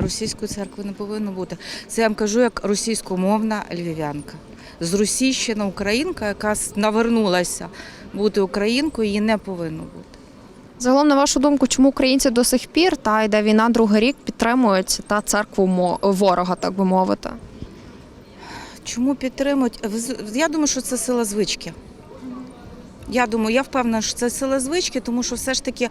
Російської церкви не повинно бути. Це я вам кажу як російськомовна львів'янка. Зросійщена українка, яка навернулася бути українкою, її не повинно бути. Загалом, на вашу думку, чому українці до сих пір та йде війна другий рік підтримують та церкву ворога, так би мовити? Чому підтримують? Я думаю, що це сила звички. Я думаю, я впевнена, що це сила звички, тому що все ж таки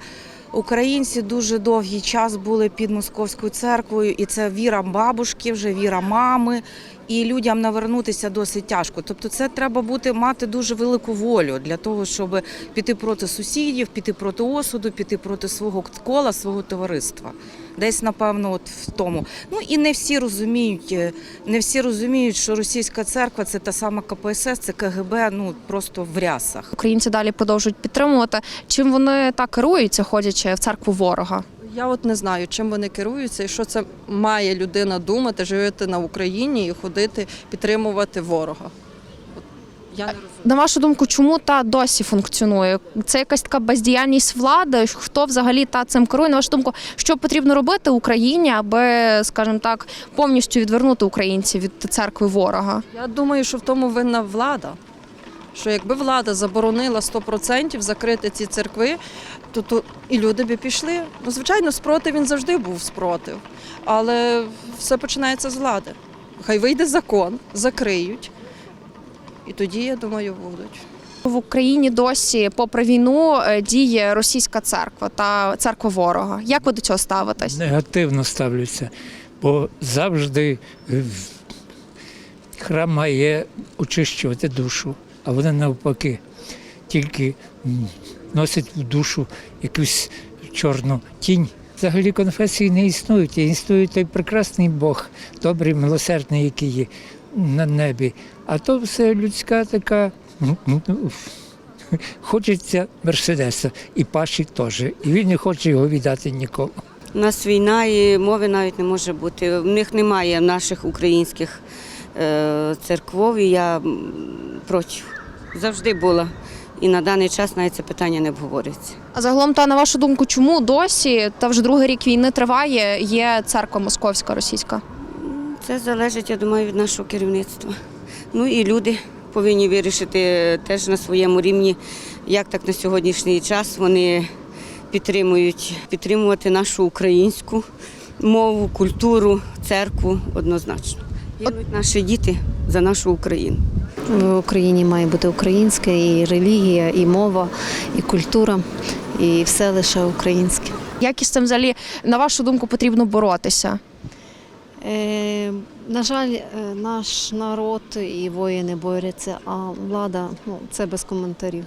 українці дуже довгий час були під московською церквою, і це віра бабушки, вже віра мами. І людям навернутися досить тяжко. Тобто, це треба бути мати дуже велику волю для того, щоб піти проти сусідів, піти проти осуду, піти проти свого кола, свого товариства. Десь, напевно, от в тому. Ну і не всі розуміють, е, не всі розуміють, що російська церква це та сама КПСС, це КГБ, ну просто в рясах. Українці далі продовжують підтримувати. Чим вони так керуються, ходячи в церкву ворога? Я от не знаю, чим вони керуються і що це має людина думати, жити на Україні і ходити підтримувати ворога. От Я не розумію. На вашу думку, чому та досі функціонує? Це якась така бездіяльність влади? Хто взагалі та цим керує? На вашу думку, що потрібно робити Україні, аби, скажімо так, повністю відвернути українців від церкви ворога? Я думаю, що в тому винна влада. Що якби влада заборонила 100% закрити ці церкви, то, то і люди би пішли. Ну, звичайно, спротив він завжди був спротив. Але все починається з влади. Хай вийде закон, закриють. І тоді, я думаю, будуть. В Україні досі, попри війну, е, діє російська церква та церква ворога. Як ви до цього ставитесь? негативно ставлюся, бо завжди е, храм має очищувати душу, а вони навпаки тільки м, носять в душу якусь чорну тінь. Взагалі конфесії не існують, існує той прекрасний Бог, добрий, милосердний, який є на небі. А то все людська така. ну, ну, Хочеться Мерседеса і Паші теж. І він не хоче його віддати нікому. У нас війна і мови навіть не може бути. В них немає наших українських е, церков, і я проти. Завжди була. І на даний час навіть це питання не обговорюється. А загалом, та на вашу думку, чому досі та вже другий рік війни триває? Є церква московська російська? Це залежить, я думаю, від нашого керівництва. Ну і люди повинні вирішити теж на своєму рівні, як так на сьогоднішній час вони підтримують підтримувати нашу українську мову, культуру, церкву однозначно. Гинуть наші діти за нашу Україну. В Україні має бути українська і релігія, і мова, і культура, і все лише українське. Як із цим взагалі, на вашу думку, потрібно боротися? Е, на жаль, е, наш народ і воїни борються, а влада ну, це без коментарів.